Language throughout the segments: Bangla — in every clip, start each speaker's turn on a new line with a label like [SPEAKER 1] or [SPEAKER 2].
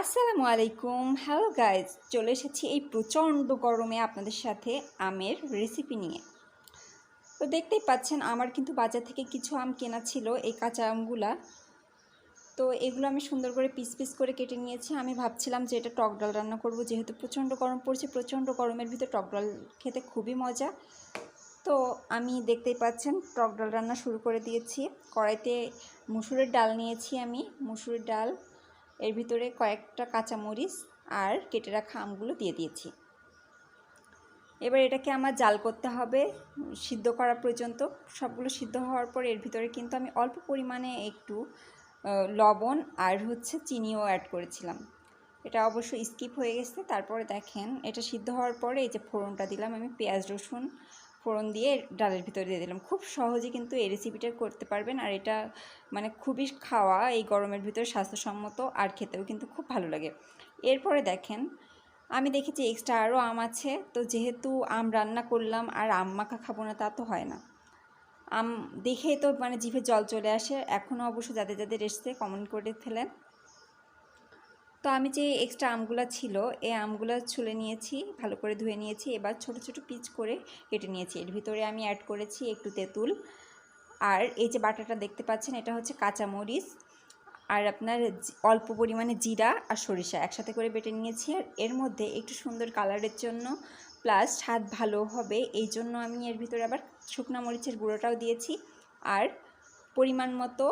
[SPEAKER 1] আসসালামু আলাইকুম। হ্যালো গাইজ চলে এসেছি এই প্রচণ্ড গরমে আপনাদের সাথে আমের রেসিপি নিয়ে। তো দেখতেই পাচ্ছেন, আমার কিন্তু বাজার থেকে কিছু আম কেনা ছিল, এই কাঁচা আমগুলা। তো এগুলো আমি সুন্দর করে পিস পিস করে কেটে নিয়েছি। আমি ভাবছিলাম যে এটা টক ডাল রান্না করব, যেহেতু প্রচণ্ড গরম পড়ছে, প্রচণ্ড গরমের ভিতর টক ডাল খেতে খুবই মজা। তো আমি দেখতেই পাচ্ছেন, টক ডাল রান্না শুরু করে দিয়েছি। কড়াইতে মুসুরের ডাল নিয়েছি আমি মুসুরের ডাল এর ভিতরে কয়েকটা কাঁচামরিচ আর কেটে রাখা আমগুলো দিয়ে দিয়েছি। এবার এটাকে আমার জাল করতে হবে, সিদ্ধ করা পর্যন্ত। সবগুলো সিদ্ধ হওয়ার পর এর ভিতরে কিন্তু আমি অল্প পরিমাণে একটু লবণ আর হচ্ছে চিনিও অ্যাড করেছিলাম। এটা অবশ্য স্কিপ হয়ে গেছে। তারপরে দেখেন, এটা সিদ্ধ হওয়ার পরে এই যে ফোড়নটা দিলাম, আমি পেঁয়াজ রসুন ফোড়ন দিয়ে ডালের ভিতরে দিয়ে দিলাম। খুব সহজে কিন্তু এই রেসিপিটা করতে পারবেন আর এটা মানে খুবই খাওয়া এই গরমের ভিতরে স্বাস্থ্যসম্মত আর খেতেও কিন্তু খুব ভালো লাগে। এরপরে দেখেন, আমি দেখেছি এক্সট্রা আরও আম আছে। তো যেহেতু আম রান্না করলাম আর আম মাখা খাব না তা তো হয় না। আম দেখেই তো মানে জিভে জল চলে আসে। এখনও অবশ্য যাদের যাদের এসছে কমেন্ট করে ফেলেন। তো আমি যে এক্সট্রা আমগুলো ছিল এই আমগুলো ছুলে নিয়েছি, ভালো করে ধুয়ে নিয়েছি, এবার ছোট ছোট পিচ করে কেটে নিয়েছি। এর ভিতরে আমি অ্যাড করেছি একটু তেঁতুল। আর এই যে বাটাটা দেখতে পাচ্ছেন, এটা হচ্ছে কাঁচামরিচ আর আপনার অল্প পরিমাণে জিরা আর সরিষা একসাথে করে বেটে নিয়েছি। আর এর মধ্যে একটু সুন্দর কালারের জন্য প্লাস স্বাদ ভালো হবে, এই জন্য আমি এর ভিতরে আবার শুকনো মরিচের গুঁড়োটাও দিয়েছি। আর পরিমাণ মতো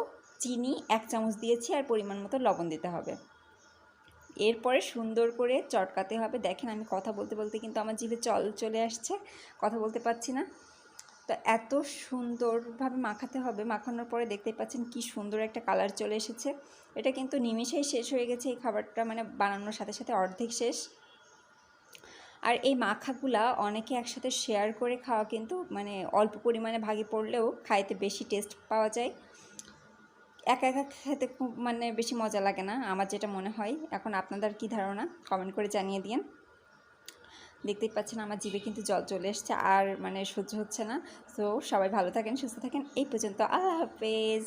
[SPEAKER 1] চিনি এক চামচ দিয়েছি আর পরিমাণ মতো লবণ দিতে হবে। এরপরে সুন্দর করে চটকাতে হবে। দেখেন আমি কথা বলতে বলতে কিন্তু আমার জিভে চল চলে আসছে, কথা বলতে পারছি না। তো এত সুন্দরভাবে মাখাতে হবে। মাখানোর পরে দেখতে পাচ্ছেন কি সুন্দর একটা কালার চলে এসেছে। এটা কিন্তু নিমিষেই শেষ হয়ে গেছে, এই খাবারটা মানে বানানোর সাথে সাথে অর্ধেক শেষ। আর এই মাখাগুলা অনেকে একসাথে শেয়ার করে খাওয়া কিন্তু মানে অল্প পরিমাণে ভাগে পড়লেও খাইতে বেশি টেস্ট পাওয়া যায়। একা একা খেতে খুব মানে বেশি মজা লাগে না, আমার যেটা মনে হয়। এখন আপনাদের কি ধারণা? কমেন্ট করে জানিয়ে দিন দেখতেই পাচ্ছেন আমার জিভে কিন্তু জল চলে এসছে, আর মানে সহ্য হচ্ছে না। তো সবাই ভালো থাকেন, সুস্থ থাকেন। এই পর্যন্ত, আল্লাহ হাফেজ।